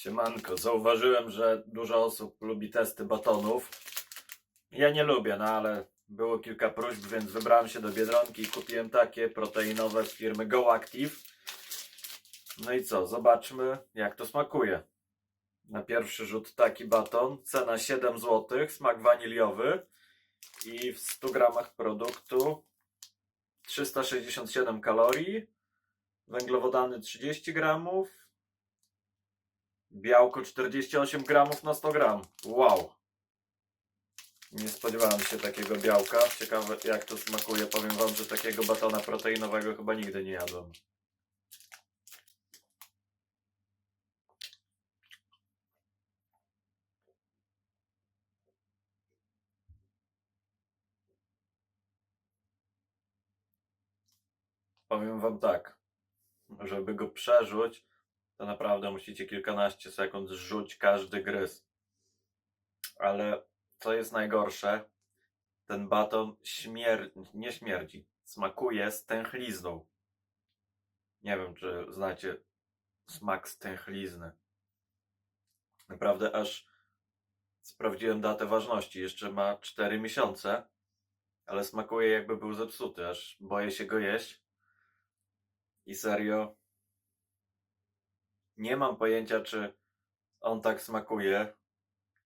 Siemanko, zauważyłem, że dużo osób lubi testy batonów. Ja nie lubię, no ale było kilka próśb, więc wybrałem się do Biedronki i kupiłem takie proteinowe z firmy GoActive. No i co, zobaczmy jak to smakuje. Na pierwszy rzut taki baton, cena 7 zł, smak waniliowy i w 100 gramach produktu 367 kalorii, węglowodany 30 gramów, Białko 48 gramów na 100 gram. Wow. Nie spodziewałem się takiego białka. Ciekawe jak to smakuje. Powiem wam, że takiego batona proteinowego chyba nigdy nie jadłem. Powiem wam tak. Żeby go przerzuć, to naprawdę musicie kilkanaście sekund zrzuć każdy gryz. Ale co jest najgorsze, ten baton śmier nie śmierdzi. Smakuje stęchlizną. Nie wiem, czy znacie smak stęchlizny. Naprawdę aż sprawdziłem datę ważności. Jeszcze ma 4 miesiące, ale smakuje jakby był zepsuty. Aż boję się go jeść. I serio, nie mam pojęcia, czy on tak smakuje,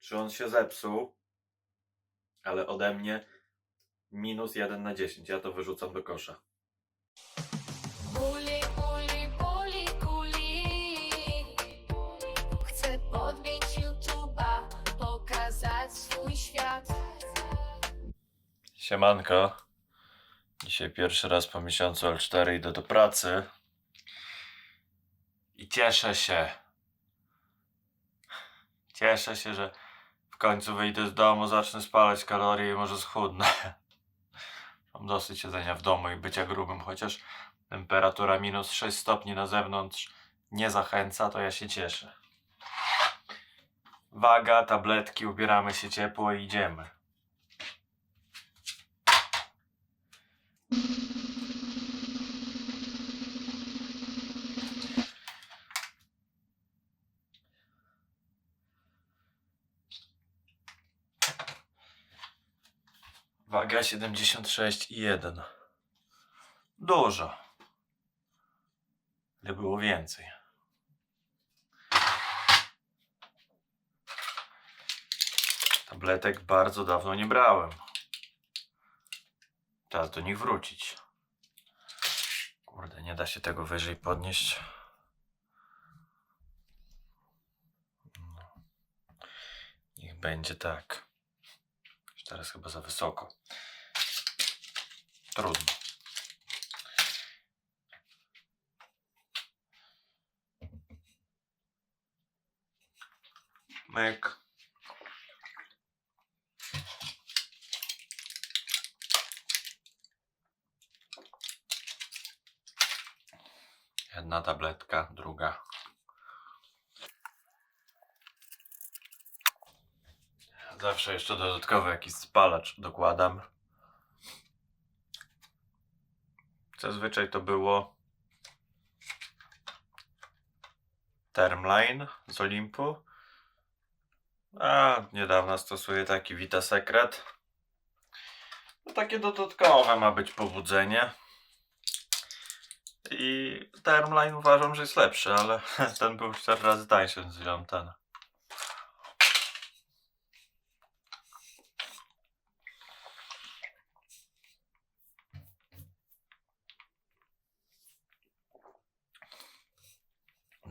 czy on się zepsuł, ale ode mnie minus 1 na 10. Ja to wyrzucam do kosza. Kuli, kuli, kuli, kuli. Chcę podbić YouTube'a, pokazać swój świat. Siemanko. Dzisiaj pierwszy raz po miesiącu L4 idę do pracy. I cieszę się. Cieszę się, że w końcu wyjdę z domu, zacznę spalać kalorie i może schudnę. Mam dosyć siedzenia w domu i bycia grubym, chociaż temperatura minus 6 stopni na zewnątrz nie zachęca, to ja się cieszę. Waga, tabletki, ubieramy się ciepło i idziemy. Waga 76,1. Dużo. Ale było więcej. Tabletek bardzo dawno nie brałem. Czas do nich wrócić. Kurde, nie da się tego wyżej podnieść. Niech będzie tak. Teraz chyba za wysoko. Trudno. Myk. Jedna tabletka, druga. Zawsze jeszcze dodatkowy jakiś spalacz dokładam. Zazwyczaj to było Termline z Olimpu. A niedawno stosuję taki Vita Secret. No, takie dodatkowe ma być pobudzenie. I Termline uważam, że jest lepszy, ale ten był 4 razy tańszy, więc wziąłem ten.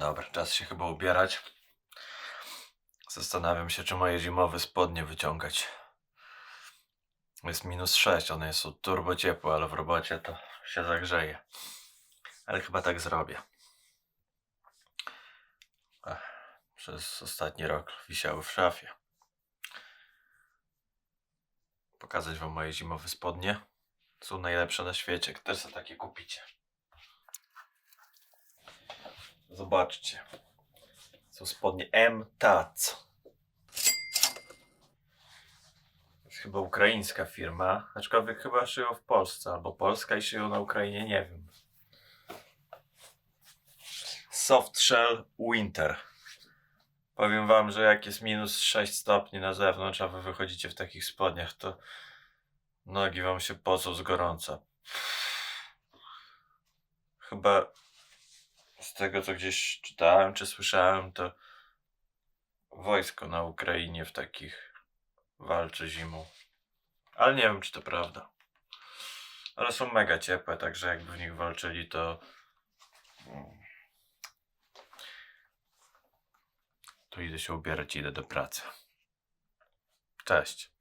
Dobra, czas się chyba ubierać. Zastanawiam się, czy moje zimowe spodnie wyciągać. Jest minus 6, one są turbo ciepłe, ale w robocie to się zagrzeje. Ale chyba tak zrobię. Ech, przez ostatni rok wisiały w szafie. Pokazać wam moje zimowe spodnie. Są najlepsze na świecie. Też sobie takie kupicie. Zobaczcie. Są spodnie. To jest chyba ukraińska firma, aczkolwiek chyba szyją w Polsce, albo Polska i szyją na Ukrainie, nie wiem. Soft Shell Winter. Powiem wam, że jak jest minus 6 stopni na zewnątrz, a wy wychodzicie w takich spodniach, to nogi wam się pocą z gorąca. Chyba z tego, co gdzieś czytałem czy słyszałem, to wojsko na Ukrainie w takich walczy zimą. Ale nie wiem, czy to prawda. Ale są mega ciepłe, także jakby w nich walczyli, to. mm, To idę się ubierać idę do pracy. Cześć.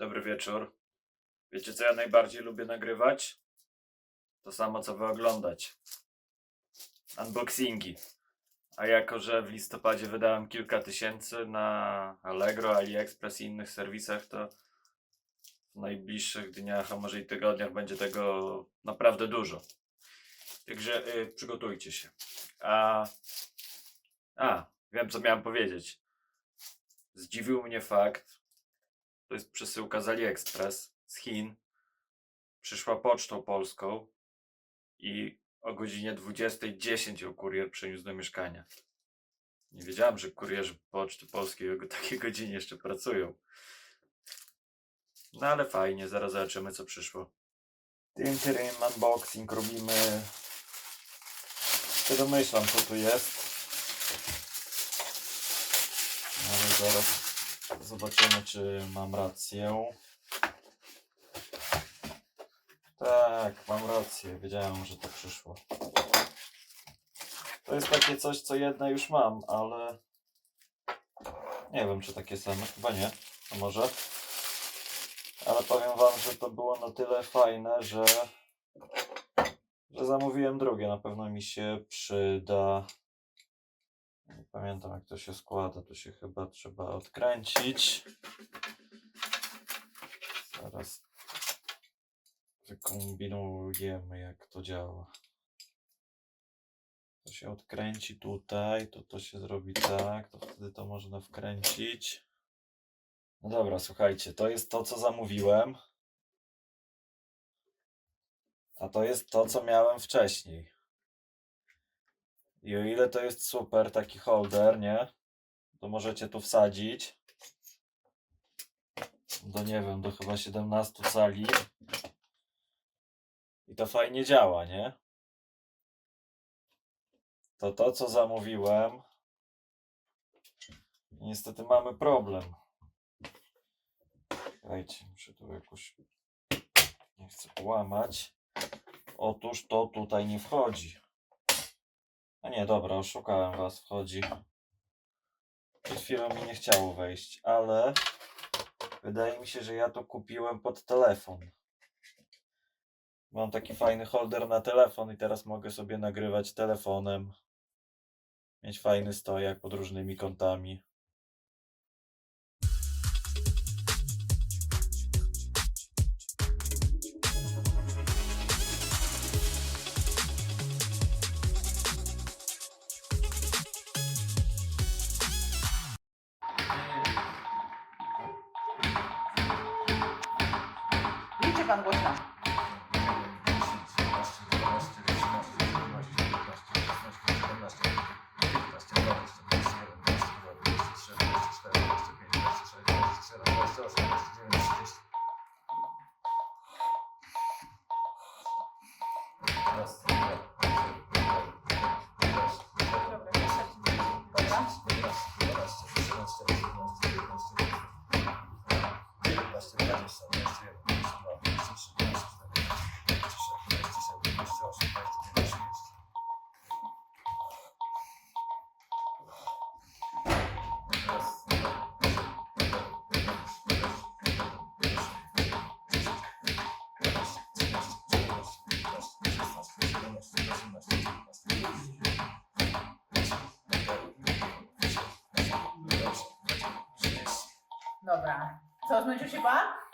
Dobry wieczór. Wiecie, co ja najbardziej lubię nagrywać? To samo, co wy oglądać. Unboxingi. A jako, że w listopadzie wydałem kilka tysięcy na Allegro, AliExpress i innych serwisach, to w najbliższych dniach, a może i tygodniach będzie tego naprawdę dużo. Także y, przygotujcie się. A, a, wiem co miałem powiedzieć. Zdziwił mnie fakt, to jest przesyłka z AliExpress z Chin. Przyszła pocztą polską i o godzinie 20.10 ją kurier przeniósł do mieszkania. Nie wiedziałem, że kurierzy poczty polskiej o takiej godzinie jeszcze pracują. No ale fajnie, zaraz zobaczymy co przyszło. Tym tym unboxing robimy. Się domyślam co tu jest. No Ale zaraz zobaczymy czy mam rację. Tak, mam rację. Wiedziałem, że to przyszło. To jest takie coś, co jedna już mam, ale nie wiem, czy takie same. Chyba nie. A może? Ale powiem wam, że to było na tyle fajne, że że zamówiłem drugie. Na pewno mi się przyda. Nie pamiętam, jak to się składa. Tu się chyba trzeba odkręcić. Zaraz wykombinujemy, jak to działa. To się odkręci tutaj, to to się zrobi tak, to wtedy to można wkręcić. No dobra, słuchajcie, to jest to, co zamówiłem. A to jest to, co miałem wcześniej. I o ile to jest super, taki holder, nie? To możecie tu wsadzić. Do nie wiem, do chyba 17 cali. I to fajnie działa, nie? To to, co zamówiłem. Niestety mamy problem. Dajcie, muszę tu jakoś. Nie chcę połamać. Otóż to tutaj nie wchodzi. A nie, dobra, oszukałem was, wchodzi. Przed chwilą mi nie chciało wejść, ale wydaje mi się, że ja to kupiłem pod telefon. Mam taki fajny holder na telefon i teraz mogę sobie nagrywać telefonem. Mieć fajny stojak pod różnymi kątami. 翻过墙 się pan?